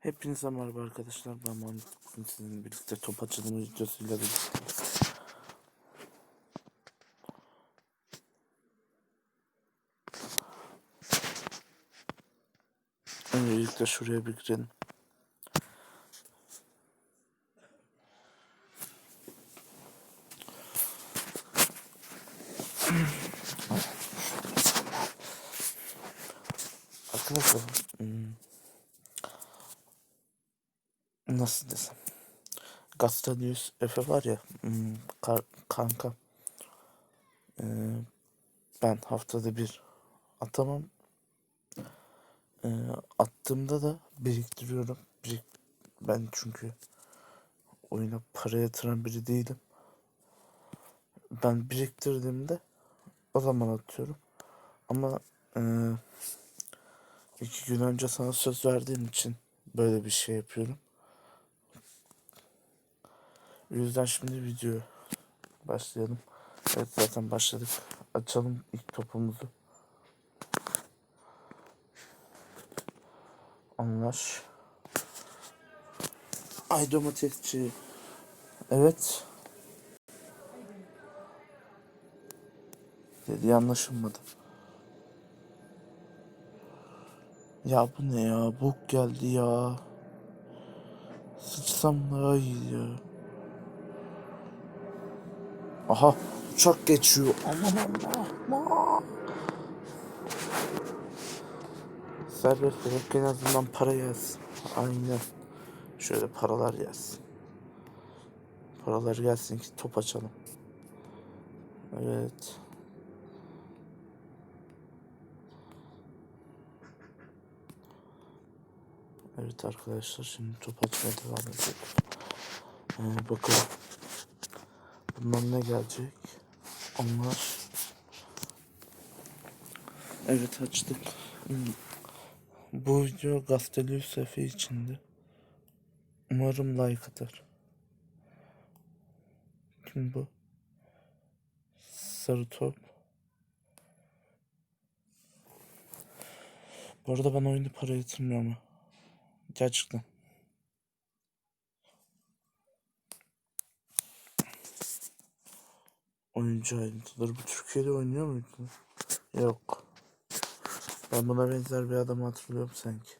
Hepinize merhaba arkadaşlar. Ben Mahmut. Bugün sizinle birlikte top açılımı videosuyla birlikte. Öncelikle şuraya bir girelim. Arkadaşlar hmm, nasıl desem? Gastadius Efe var ya hmm, kanka. Ee, ben haftada bir atamam. Ee, attığımda da biriktiriyorum. Birik ben çünkü oyuna para yatıran biri değilim. Ben biriktirdiğimde o zaman atıyorum. Ama ee, iki gün önce sana söz verdiğim için böyle bir şey yapıyorum yüzden şimdi video başlayalım. Evet zaten başladık. Açalım ilk topumuzu. Anlaş. Ay domatesçi. Evet. Dedi anlaşılmadı. Ya bu ne ya? Bok geldi ya. Sıçsam daha iyi ya. Aha uçak geçiyor. Aman Allah. Serbest bırak en azından para gelsin. Aynen. Şöyle paralar gelsin. Paralar gelsin ki top açalım. Evet. Evet arkadaşlar şimdi top açmaya devam ediyoruz. Ee, bakalım. Bundan ne gelecek? Onlar. Evet açtık. Hmm. Bu video Gastelius Efe içindi. Umarım like atar. Kim bu? Sarı top. Bu arada ben oyunda para yatırmıyor ama. Gerçekten. Oyuncu ayrıntıları. Bu Türkiye'de oynuyor muydu? Yok. Ben buna benzer bir adam hatırlıyorum sanki.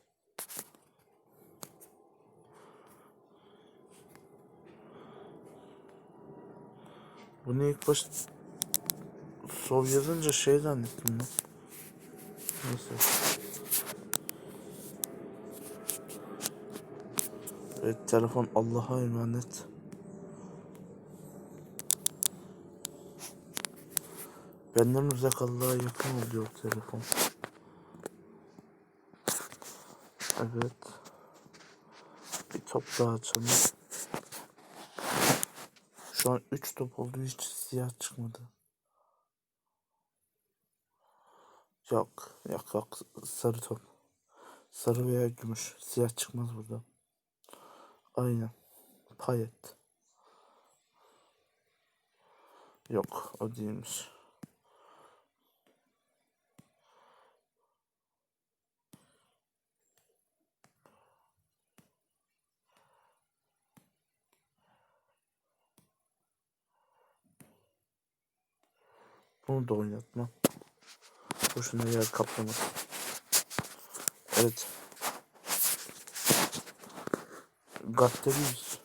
Bunu ilk baş Sov yazınca şey zannettim ben. Neyse. Evet telefon Allah'a emanet. Benden uzak Allah'a yakın oluyor telefon. Evet. Bir top daha açalım. Şu an 3 top oldu hiç siyah çıkmadı. Yok, yok yok sarı top. Sarı veya gümüş. Siyah çıkmaz burada. Aynen. Payet. Yok o değilmiş. Bunu da oynatma. Boşuna yer kaplamasın. Evet. Gatteriyiz.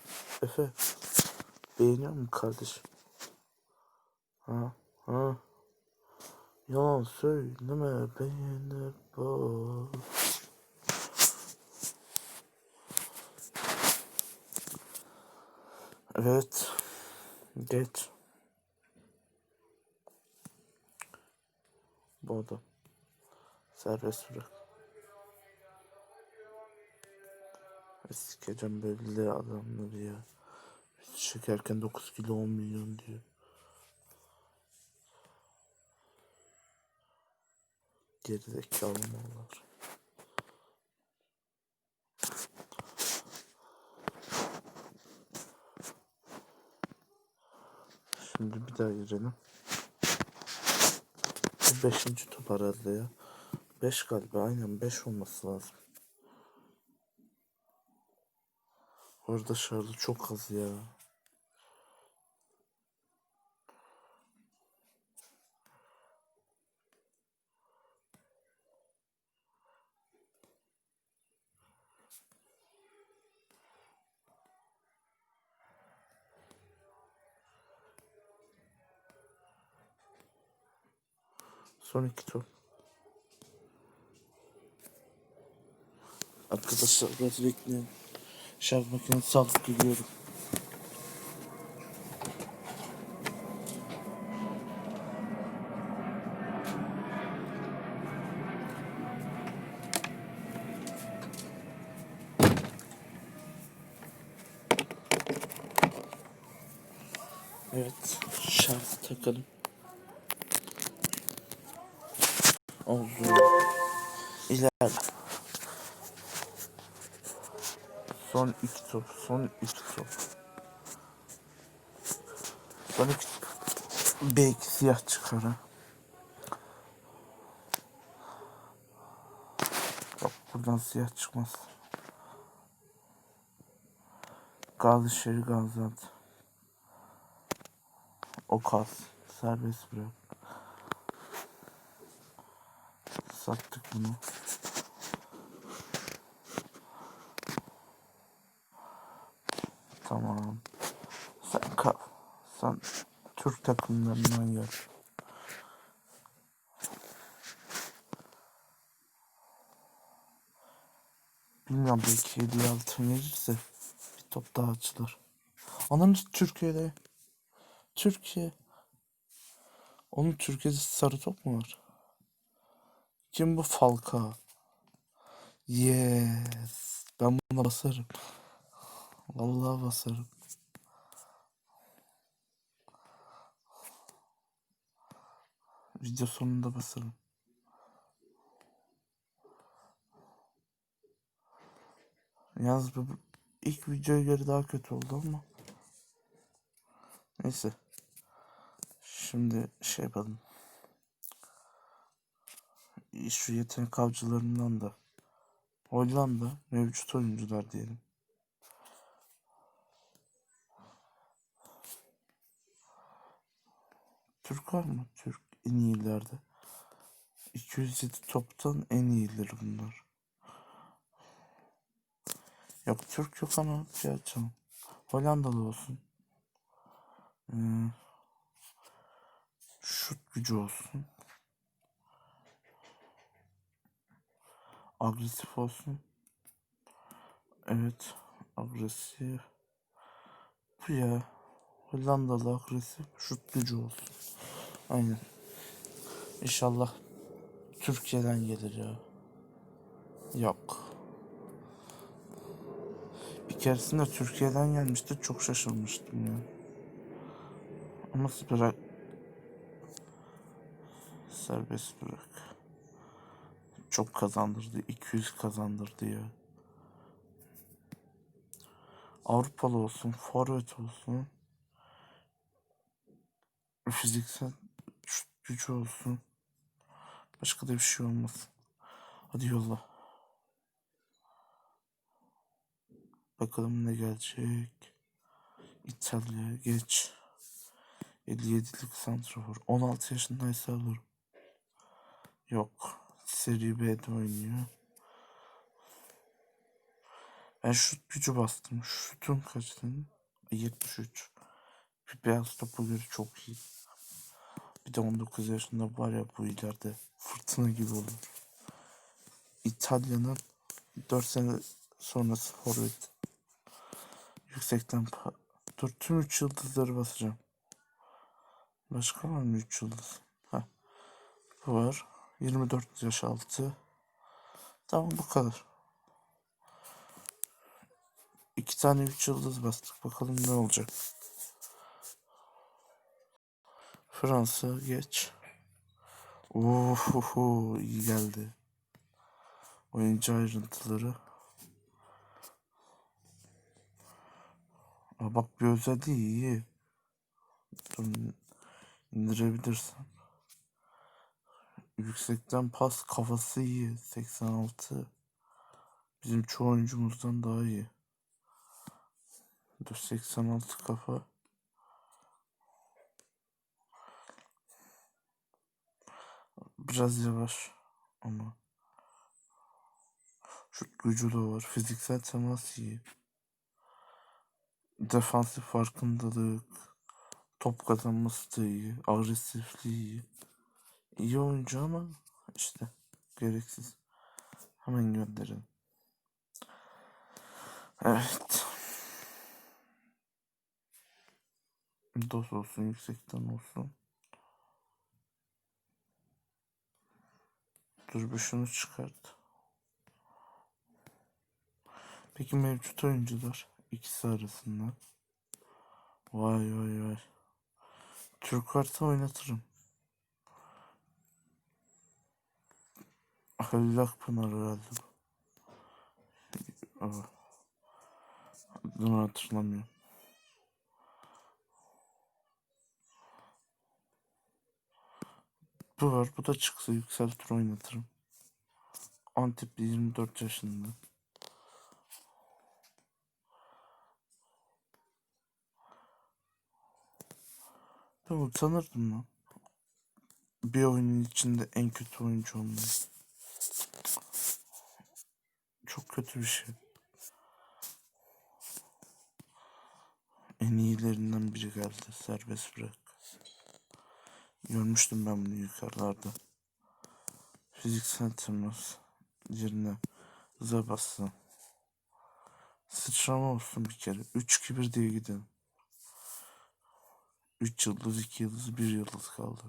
Efe. Beğeniyor musun kardeşim? Ha? Ha? Yalan söyleme beğenip bak. Evet. Geç. Bu adam. Serbest bırak. Sikeceğim böyle adamları ya. Çekerken 9 kilo 10 milyon diyor. Gerizekalı mallar. Şimdi bir daha girelim. Bu 5. top herhalde ya. 5 galiba aynen 5 olması lazım. Orada şarjı çok az ya. Son iki tur. Arkadaşlar biraz bekleyin. Şarj makinesi alıp geliyorum. Evet, şarj takalım. Oldu. İlerle. Son iki top, son iki top. Son iki Belki siyah çıkar. Yok buradan siyah çıkmaz. Gazişehir Gaziantep. O kas. Serbest bırak. Sattık bunu. Tamam. Sen kal. Sen Türk takımlarından gel. Bilmiyorum belki hediye altın verirse bir top daha açılır. Anam Türkiye'de. Türkiye. Onun Türkiye'de sarı top mu var? Kim bu Falka? Yes. Ben buna basarım. Vallahi basarım. Video sonunda basarım. Bu bu ilk videoya göre daha kötü oldu ama. Neyse. Şimdi şey yapalım. Şu yetenek avcılarından da Hollanda mevcut oyuncular diyelim. Türk var mı? Türk en iyilerde. 207 toptan en iyileri bunlar. Yok Türk yok ama şey açalım. Hollandalı olsun. Ee, şut gücü olsun. Agresif olsun. Evet. Agresif. Bu ya. Hollandalı agresif. Şut gücü olsun. Aynen. İnşallah Türkiye'den gelir ya. Yok. Bir keresinde Türkiye'den gelmişti. Çok şaşırmıştım ya. Ama bırak. Serbest bırak. Çok kazandırdı. 200 kazandırdı ya. Avrupalı olsun, forvet olsun. Fiziksel gücü olsun. Başka da bir şey olmasın. Hadi yolla. Bakalım ne gelecek. İtalya geç. 57'lik santrafor. 16 yaşındaysa alırım. Yok. Seri B'de oynuyor. Ben şut gücü bastım. Şutun kaç senin? 73. Bir beyaz topa göre çok iyi. Bir de 19 yaşında var ya bu ileride fırtına gibi olur. İtalya'nın 4 sene sonrası forvet. Yüksekten Dur tüm 3 yıldızları basacağım. Başka var mı 3 yıldız? Ha. Bu var. 24 yaş altı. Tamam bu kadar. İki tane 3 yıldız bastık. Bakalım ne olacak. Fransa geç. Ohoho iyi geldi. Oyuncu ayrıntıları. Aa, bak bir özelliği iyi. Dur, indirebilirsen. Yüksekten pas kafası iyi. 86. Bizim çoğu oyuncumuzdan daha iyi. Dur 86 kafa. Biraz yavaş ama şut gücü de var. Fiziksel temas iyi. Defansif farkındalık. Top kazanması da iyi. Agresifliği iyi. İyi oyuncu ama işte gereksiz. Hemen gönderelim. Evet. Dos olsun, yüksekten olsun. Dur bir şunu çıkart. Peki mevcut oyuncular ikisi arasında. Vay vay vay. Türk kartı oynatırım. Halil Akpınar herhalde. Adını hatırlamıyorum. Bu var. Bu da çıksa yükseltir oynatırım. Antepli 24 yaşında. Ben utanırdım lan. Bir oyunun içinde en kötü oyuncu olmayı. Çok kötü bir şey. En iyilerinden biri geldi. Serbest bırak. Görmüştüm ben bunu yukarılarda. Fiziksel temas yerine hıza bastı. Sıçrama olsun bir kere. 3-2-1 diye gidelim. 3 yıldız, 2 yıldız, 1 yıldız kaldı.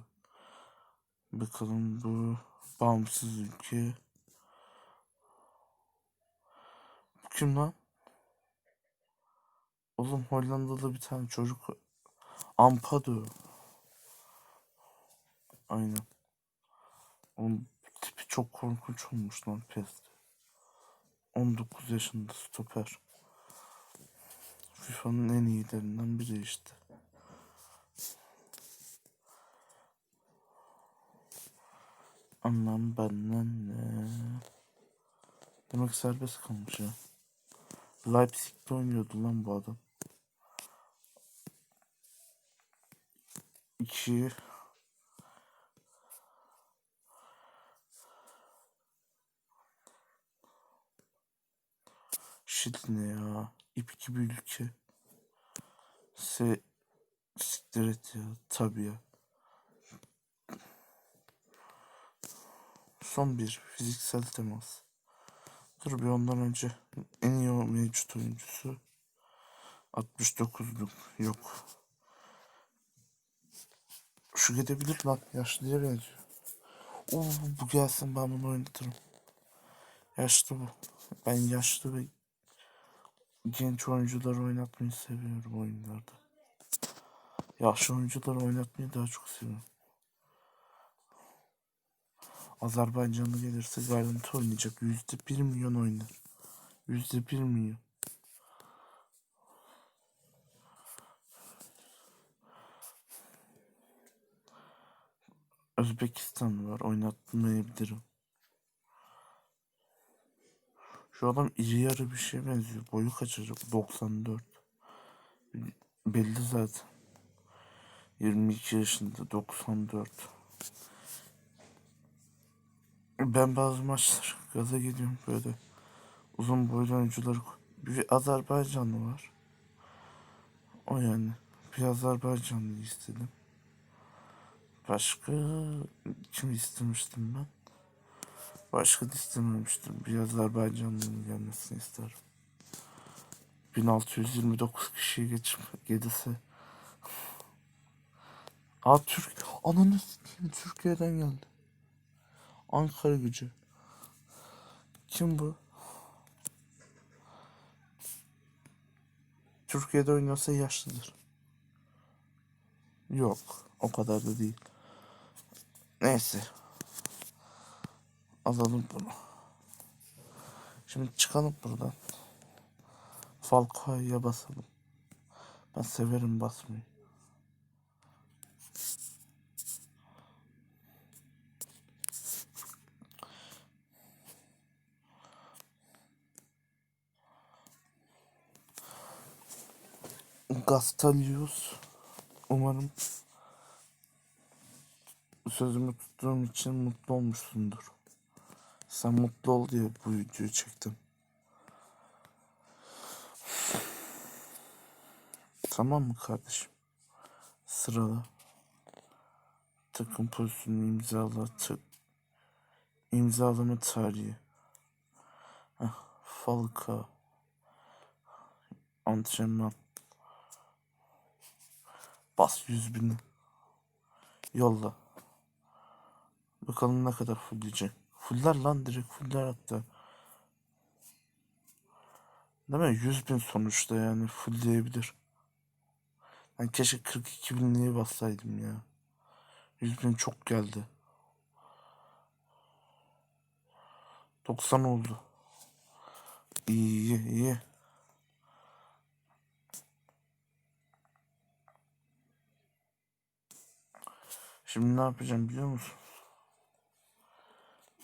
Bakalım bu bağımsız ülke. Bu kim lan? Oğlum Hollandalı bir tane çocuk. Ampadu. Aynen. Onun tipi çok korkunç olmuş lan PES'te. 19 yaşında stoper. FIFA'nın en iyilerinden biri işte. Anlam benden ne? Demek serbest kalmış ya. Leipzig'te oynuyordu lan bu adam. İki. Shit ne ya? İp gibi ülke. Se siktir et ya. Tabii ya. Son bir fiziksel temas. Dur bir ondan önce en iyi mevcut oyuncusu 69'luk yok. Şu gidebilir lan yaşlıya benziyor. Oo, bu gelsin ben bunu oynatırım. Yaşlı bu. Ben yaşlı ve genç oyuncuları oynatmayı seviyorum oyunlarda. Yaşlı oyuncuları oynatmayı daha çok seviyorum. Azerbaycanlı gelirse garanti oynayacak. Yüzde bir milyon oynar. Yüzde bir milyon. Özbekistan var. Oynatmayabilirim. Şu adam iri yarı bir şey benziyor. Boyu kaç acaba? 94. Belli zaten. 22 yaşında 94. Ben bazı maçlar gaza geliyorum böyle. Uzun boylu oyuncuları bir Azerbaycanlı var. O yani. Bir Azerbaycanlı istedim. Başka kim istemiştim ben? Başka da istememiştim. Bir Azerbaycanlı'nın gelmesini isterim. 1629 kişiyi geçip gelirse. Aa Türk. Ananı Türkiye'den geldi. Ankara gücü. Kim bu? Türkiye'de oynuyorsa yaşlıdır. Yok. O kadar da değil. Neyse. Alalım bunu. Şimdi çıkalım buradan. Falcao'ya basalım. Ben severim basmayı. Gastalius. Umarım sözümü tuttuğum için mutlu olmuşsundur. Sen mutlu ol diye bu videoyu çektim. Tamam mı kardeşim? Sırala. Takım pozisyonu imzala. Tık. İmzalama tarihi. Heh, Falka. Antrenman. Bas yüz bini. Yolla. Bakalım ne kadar fullleyecek. Fuller lan direkt fuller hatta. Değil mi? 100 bin sonuçta yani fullleyebilir. Ben keşke 42 binliğe bassaydım ya. 100 bin çok geldi. 90 oldu. İyi iyi iyi. Şimdi ne yapacağım biliyor musun?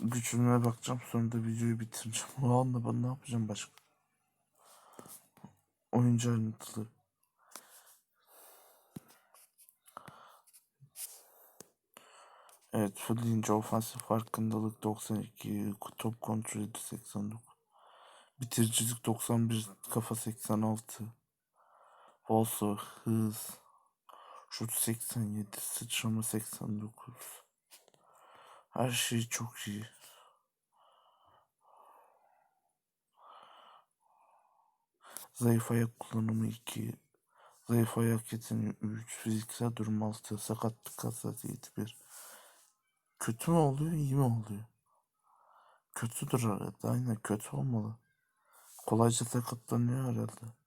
Güçlüğüne bakacağım sonra da videoyu bitireceğim. O anda ben ne yapacağım başka? Oyuncu ayrıntılı. Evet deyince ofansif farkındalık 92, top kontrolü 89, bitiricilik 91, kafa 86, bolsa hız, şut 87, sıçrama 89. Her şey çok iyi. Zayıf ayak kullanımı 2, zayıf ayak yeteneği 3, fiziksel durum 6, sakatlık hassasiyeti 1. Kötü mü oluyor, iyi mi oluyor? Kötüdür herhalde, aynen kötü olmalı. Kolayca sakatlanıyor herhalde.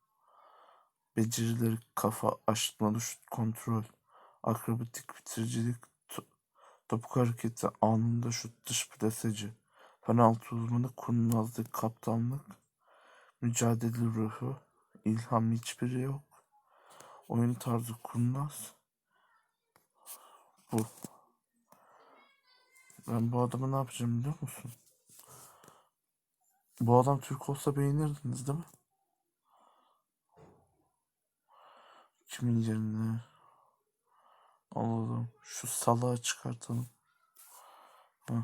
Becerileri kafa, şut kontrol, akrobatik bitiricilik, to- topuk hareketi, anında şut dış plaseci, penaltı uzmanı, kurnazlık, kaptanlık, mücadele ruhu, ilham hiçbiri yok. Oyun tarzı kurnaz. Bu. Ben bu adamı ne yapacağım biliyor musun? Bu adam Türk olsa beğenirdiniz değil mi? Kimin yerine? Alalım. Şu salağı çıkartalım. Heh.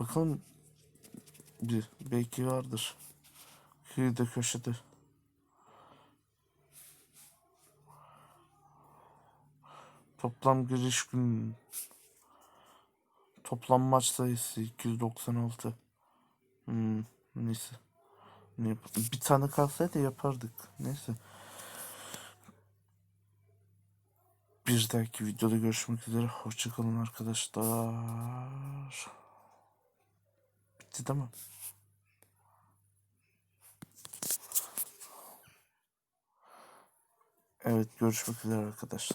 Bakalım bir belki vardır. Kıyıda köşede. Toplam giriş gün toplam maç sayısı 296. Hmm, neyse. Bir tane kalsaydı yapardık. Neyse. Bir dahaki videoda görüşmek üzere. Hoşçakalın arkadaşlar. Bitti değil mi? Evet görüşmek üzere arkadaşlar.